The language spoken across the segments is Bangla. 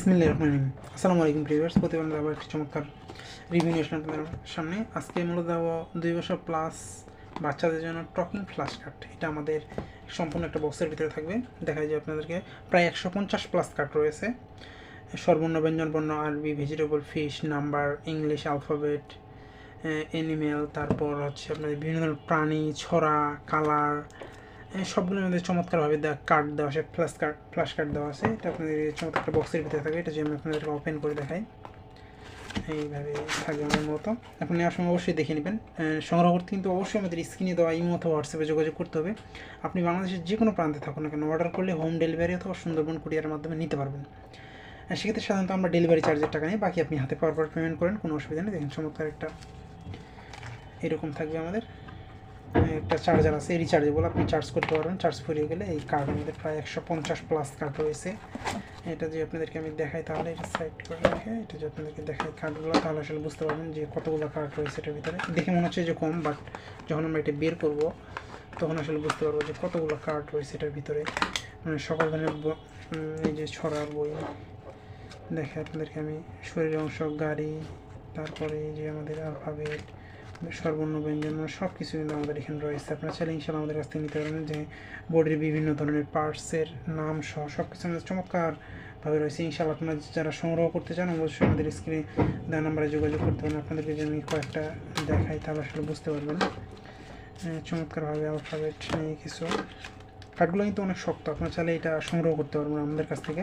রহিম। আসসালামু আলাইকুম প্রিভিয়ার্স প্রতিবেদন আবার একটি চমৎকার রিভিউ নিয়ে আপনাদের সামনে। আজকে মূলত দেওয়া দুই বছর প্লাস বাচ্চাদের জন্য টকিং ফ্ল্যাশ কার্ড এটা আমাদের সম্পূর্ণ একটা বক্সের ভিতরে থাকবে। দেখা যায় আপনাদেরকে প্রায় একশো পঞ্চাশ প্লাস কার্ড রয়েছে। সর্বর্ণ ব্যঞ্জন বর্ণ আরবি vegetable fish number English alphabet animal তারপর হচ্ছে আপনাদের বিভিন্ন ধরনের প্রাণী, ছড়া কালার এই সবগুলোর মধ্যে চমৎকারভাবে কার্ড দেওয়া আছে ফ্ল্যাশ কার্ড ফ্ল্যাশ কার্ড দেওয়া আছে। এটা আপনাদের চমৎকার বক্সের ভিতরে থাকবে। এটা যে আমি আপনাদেরকে ওপেন করে দেখাই। এইভাবে থাকবে আমার মতো। আপনি আসলে অবশ্যই দেখে নেবেন। সংগ্রহ করতে কিন্তু অবশ্যই আমাদের স্ক্রিনে দেওয়া ইমো অথবা হোয়াটসঅ্যাপে যোগাযোগ করতে হবে। আপনি বাংলাদেশের যে কোনো প্রান্তে থাকুন না কেন অর্ডার করলে হোম ডেলিভারি অথবা সুন্দরবন কুরিয়ারের মাধ্যমে নিতে পারবেন। সেক্ষেত্রে সাধারণত আমরা ডেলিভারি চার্জের টাকা নিই। বাকি আপনি হাতে পাওয়ার পর পেমেন্ট করেন, কোনো অসুবিধা নেই। দেখেন চমৎকার একটা এরকম থাকবে আমাদের। একটা চার্জার আছে রিচার্জেবল আপনি চার্জ করতে পারবেন। চার্জ ফুরিয়ে গেলে এই কার্ড আমাদের প্রায় একশো পঞ্চাশ প্লাস কার্ড রয়েছে। এটা যে আপনাদেরকে আমি দেখাই তাহলে এটা সাইড করে রেখে, এটা যে আপনাদেরকে দেখাই কার্ডগুলো তাহলে আসলে বুঝতে পারবেন যে কতগুলো কার্ড রয়েছে এটার ভিতরে। দেখে মনে হচ্ছে যে কম বাট যখন আমরা এটা বের করব, তখন আসলে বুঝতে পারব যে কতগুলো কার্ড রয়েছে এটার ভিতরে। মানে সকল ধরনের এই যে ছড়ার বই, দেখে আপনাদেরকে আমি শরীরের অংশ, গাড়ি, তারপরে যে আমাদের অ্যালফাবেট সর্বর্ণ ব্যঞ্জন মানে সব কিছু কিন্তু আমাদের এখানে রয়েছে। আপনারা চাইলে ইনশাল্লাহ আমাদের কাছ থেকে নিতে পারবেন যে বোর্ডের বিভিন্ন ধরনের পার্টসের নাম সহ সব কিছু আমাদের চমৎকারভাবে রয়েছে। ইনশাল্লাহ আপনারা যারা সংগ্রহ করতে চান, অবশ্যই আমাদের স্ক্রিনে দেওয়া নাম্বারে যোগাযোগ করতে পারেন। আপনাদেরকে যদি আমি কয়েকটা দেখাই তাহলে আসলে বুঝতে পারবেন। চমৎকারভাবে অ্যালফাবেট নিয়ে কিছু। কার্ডগুলো কিন্তু অনেক শক্ত, আপনার চাইলে এটা সংগ্রহ করতে পারবেন আমাদের কাছ থেকে।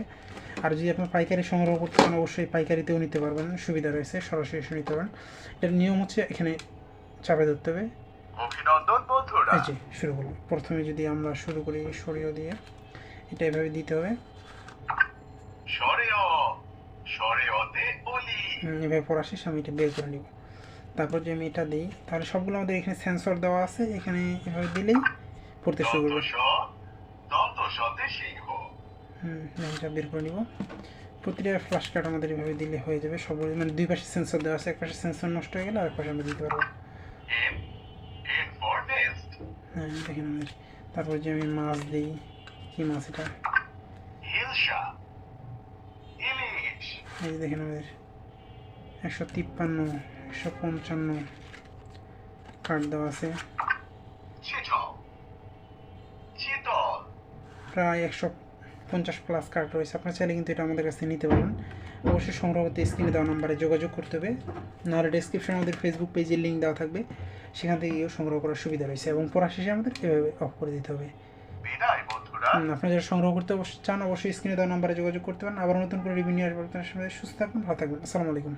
আর যদি আপনার পাইকারি সংগ্রহ করতে চান, অবশ্যই পাইকারিতেও নিতে পারবেন। সুবিধা রয়েছে, সরাসরি এসে নিতে পারবেন এটার নিয়ম হচ্ছে এখানে চাপে ধরতে হবে। অভিনন্দন বন্ধুরা। এই যে শুরু করব প্রথমে যদি আমরা শুরু করি সরিয়ে দিয়ে এটা এভাবে দিতে হবে। এভাবে পড়া শেষ আমি এটা বের করে নিব। তারপর যে আমি এটা দিই তাহলে সবগুলো আমাদের এখানে সেন্সর দেওয়া আছে এখানে এভাবে দিলেই পড়তে শুরু করবে। হুম এটা বের করে নিব। প্রতিটা ফ্ল্যাশ কার্ড আমাদের এভাবে দিলে হয়ে যাবে। সব মানে দুই পাশে সেন্সর দেওয়া আছে এক পাশে সেন্সর নষ্ট হয়ে গেলে আর এক পাশে আমরা দিতে পারব। হ্যাঁ দেখেন তারপর যে আমি মাছ দিই, কি মাছ এটা? এই দেখেন আমাদের। একশো তিপ্পান্ন, একশো পঞ্চান্ন কার্ড দেওয়া আছে। প্রায় একশো পঞ্চাশ প্লাস কার্ড রয়েছে। আপনার চাইলে কিন্তু এটা আমাদের কাছ নিতে পারবেন। অবশ্যই সংগ্রহ করতে স্ক্রিনে দেওয়া নাম্বারে যোগাযোগ করতে হবে। নাহলে ডিসক্রিপশনে আমাদের ফেসবুক পেজের লিঙ্ক দেওয়া থাকবে। সেখান থেকে গিয়েও সংগ্রহ করার সুবিধা রয়েছে এবং পড়া শেষে আমাদের এভাবে অফ করে দিতে হবে। আপনারা যারা সংগ্রহ করতে চান অবশ্যই স্ক্রিনে দেওয়া নাম্বারে যোগাযোগ করতে পারেন। আবার নতুন করে রিভিউ নিয়ে আসবেন আপনার সুস্থ থাকবেন ভালো থাকবেন। আসসালামু আলাইকুম।